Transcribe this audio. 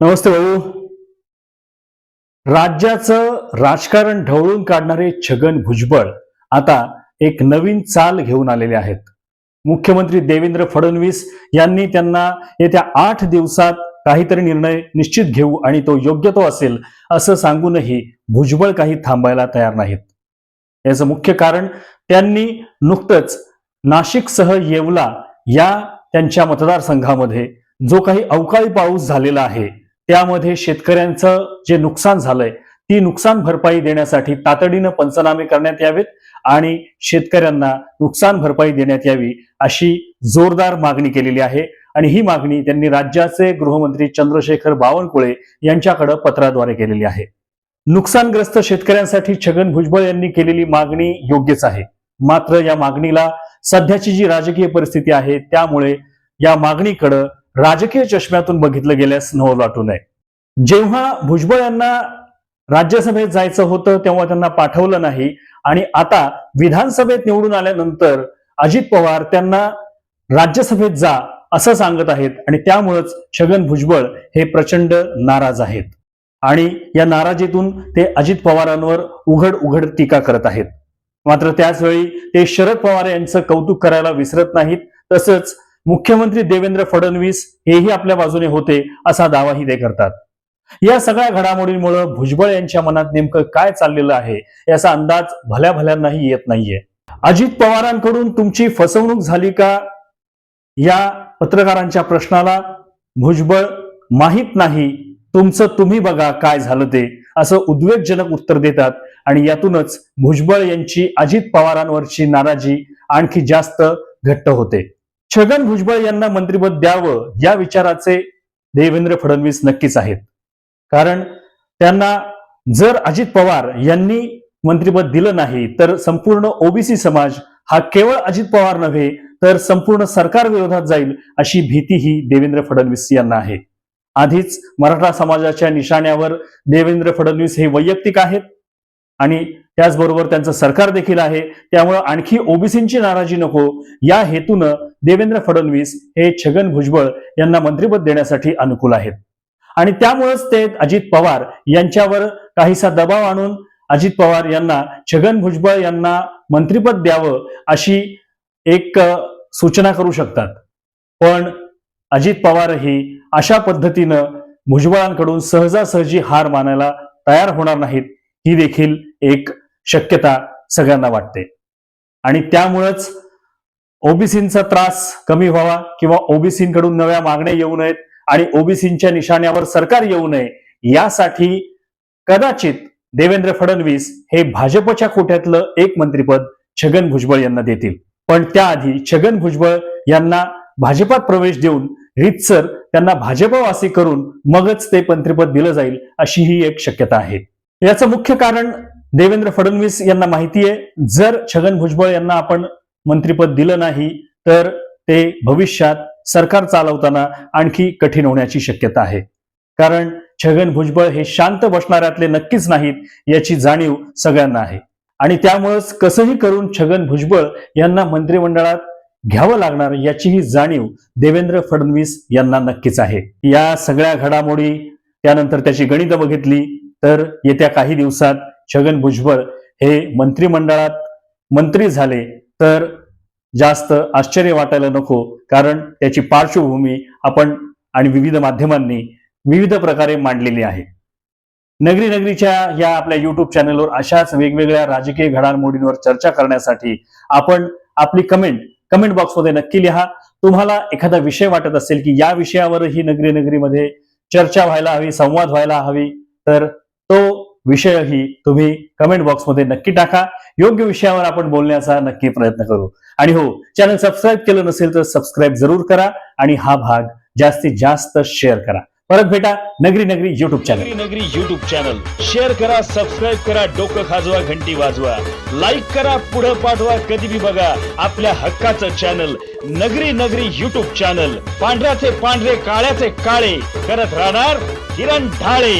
नमस्ते भाऊ. राज्याचं राजकारण ढवळून काढणारे छगन भुजबळ आता एक नवीन चाल घेऊन आलेले आहेत. मुख्यमंत्री देवेंद्र फडणवीस यांनी त्यांना येत्या आठ दिवसात काहीतरी निर्णय निश्चित घेऊ आणि तो योग्य तो असेल असं सांगूनही भुजबळ काही थांबायला तयार नाहीत. याचं मुख्य कारण त्यांनी नुकतंच नाशिकसह येवला या त्यांच्या मतदारसंघामध्ये जो काही अवकाळी पाऊस झालेला आहे त्यामध्ये शेतकऱ्यांचं जे नुकसान झालंय ती नुकसान भरपाई देण्यासाठी तातडीनं पंचनामे करण्यात यावेत आणि शेतकऱ्यांना नुकसान भरपाई देण्यात यावी अशी जोरदार मागणी केलेली आहे. आणि ही मागणी त्यांनी राज्याचे गृहमंत्री चंद्रशेखर बावनकुळे यांच्याकडे पत्राद्वारे केलेली आहे. नुकसानग्रस्त शेतकऱ्यांसाठी छगन भुजबळ यांनी केलेली मागणी योग्यच आहे. मात्र या मागणीला सध्याची जी राजकीय परिस्थिती आहे त्यामुळे या मागणीकडं राजकीय चष्म्यातून बघितलं गेल्यास नवं वाटू नये. जेव्हा भुजबळ यांना राज्यसभेत जायचं होतं तेव्हा त्यांना पाठवलं नाही. आणि आता विधानसभेत निवडून आल्यानंतर अजित पवार त्यांना राज्यसभेत जा असं सांगत आहेत आणि त्यामुळंच छगन भुजबळ हे प्रचंड नाराज आहेत. आणि या नाराजीतून ते अजित पवारांवर उघड उघड टीका करत आहेत. मात्र त्याचवेळी ते शरद पवार यांचं कौतुक करायला विसरत नाहीत. तसंच मुख्यमंत्री देवेंद्र फडणवीस हेही आपल्या बाजूने होते असा दावाही ते करतात. या सगळ्या घडामोडींमुळे भुजबळ यांच्या मनात नेमकं काय चाललेलं आहे याचा अंदाज भल्या भल्यांनाही येत नाहीये. अजित पवारांकडून तुमची फसवणूक झाली का या पत्रकारांच्या प्रश्नाला भुजबळ माहीत नाही तुमचं तुम्ही बघा काय झालं ते असं उद्वेगजनक उत्तर देतात आणि यातूनच भुजबळ यांची अजित पवारांवरची नाराजी आणखी जास्त घट्ट होते. छगन भुजबळ यांना मंत्रिपद द्यावं या विचाराचे देवेंद्र फडणवीस नक्कीच आहेत. कारण त्यांना जर अजित पवार यांनी मंत्रिपद दिलं नाही तर संपूर्ण ओबीसी समाज हा केवळ अजित पवार नव्हे तर संपूर्ण सरकार विरोधात जाईल अशी भीती ही देवेंद्र फडणवीस यांना आहे. आधीच मराठा समाजाच्या निशाण्यावर देवेंद्र फडणवीस हे वैयक्तिक आहेत आणि त्याचबरोबर त्यांचं सरकार देखील आहे. त्यामुळं आणखी ओबीसींची नाराजी नको. या हेतूनं देवेंद्र फडणवीस हे छगन भुजबळ यांना मंत्रिपद देण्यासाठी अनुकूल आहेत. आणि त्यामुळेच ते अजित पवार यांच्यावर काहीसा दबाव आणून अजित पवार यांना छगन भुजबळ यांना मंत्रिपद द्यावं अशी एक सूचना करू शकतात. पण अजित पवारही अशा पद्धतीनं भुजबळांकडून सहजासहजी हार मानायला तयार होणार नाहीत. ही देखील एक शक्यता सगळ्यांना वाटते. आणि त्यामुळंच ओबीसींचा त्रास कमी व्हावा किंवा ओबीसींकडून नव्या मागण्या येऊ नयेत आणि ओबीसींच्या निशाण्यावर सरकार येऊ नये यासाठी कदाचित देवेंद्र फडणवीस हे भाजपच्या कोट्यातलं एक मंत्रीपद छगन भुजबळ यांना देतील. पण त्याआधी छगन भुजबळ यांना भाजपात प्रवेश देऊन रितसर त्यांना भाजपवासी करून मगच ते मंत्रिपद दिलं जाईल अशी ही एक शक्यता आहे. याचं मुख्य कारण देवेंद्र फडणवीस यांना माहिती आहे. जर छगन भुजबळ यांना आपण मंत्रीपद दिलं नाही तर ते भविष्यात सरकार चालवताना आणखी कठीण होण्याची शक्यता आहे. कारण छगन भुजबळ हे शांत बसणाऱ्यातले नक्कीच नाहीत याची जाणीव सगळ्यांना आहे. आणि त्यामुळेच कसंही करून छगन भुजबळ यांना मंत्रिमंडळात घ्यावं लागणार याचीही जाणीव देवेंद्र फडणवीस यांना नक्कीच आहे. या सगळ्या घडामोडी त्यानंतर त्याची गणितं बघितली तर येत्या काही दिवसात छगन भुजबळ हे मंत्रिमंडळात मंत्री झाले तर जास्त आश्चर्य वाटायला नको कारण त्याची पार्श्वभूमी आपण आणि विविध माध्यमांनी विविध प्रकारे मांडलेली आहे. नगरी नगरीच्या या आपल्या युट्यूब चॅनलवर अशाच वेगवेगळ्या राजकीय घडामोडींवर चर्चा करण्यासाठी आपण आपली कमेंट कमेंट बॉक्समध्ये नक्की लिहा. तुम्हाला एखादा विषय वाटत असेल की या विषयावरही नगरी नगरीमध्ये चर्चा व्हायला हवी संवाद व्हायला हवी तर विषयही तुम्ही कमेंट बॉक्समध्ये नक्की टाका. योग्य विषयावर आपण बोलण्याचा नक्की प्रयत्न करू. आणि हो चॅनल सबस्क्राईब केलं नसेल तर सबस्क्राईब जरूर करा आणि हा भाग जास्तीत जास्त शेअर करा. परत भेटा नगरी नगरी YouTube channel Nagari Nagari YouTube channel share करा सबस्क्राईब करा डोकं खाजवा घंटी वाजवा. लाईक करा पुढं पाठवा कधी बी बघा आपल्या हक्काचं channel Nagari Nagari YouTube channel पांढऱ्याचे पांढरे काळ्याचे काळे. करत राहणार किरण ढाळे.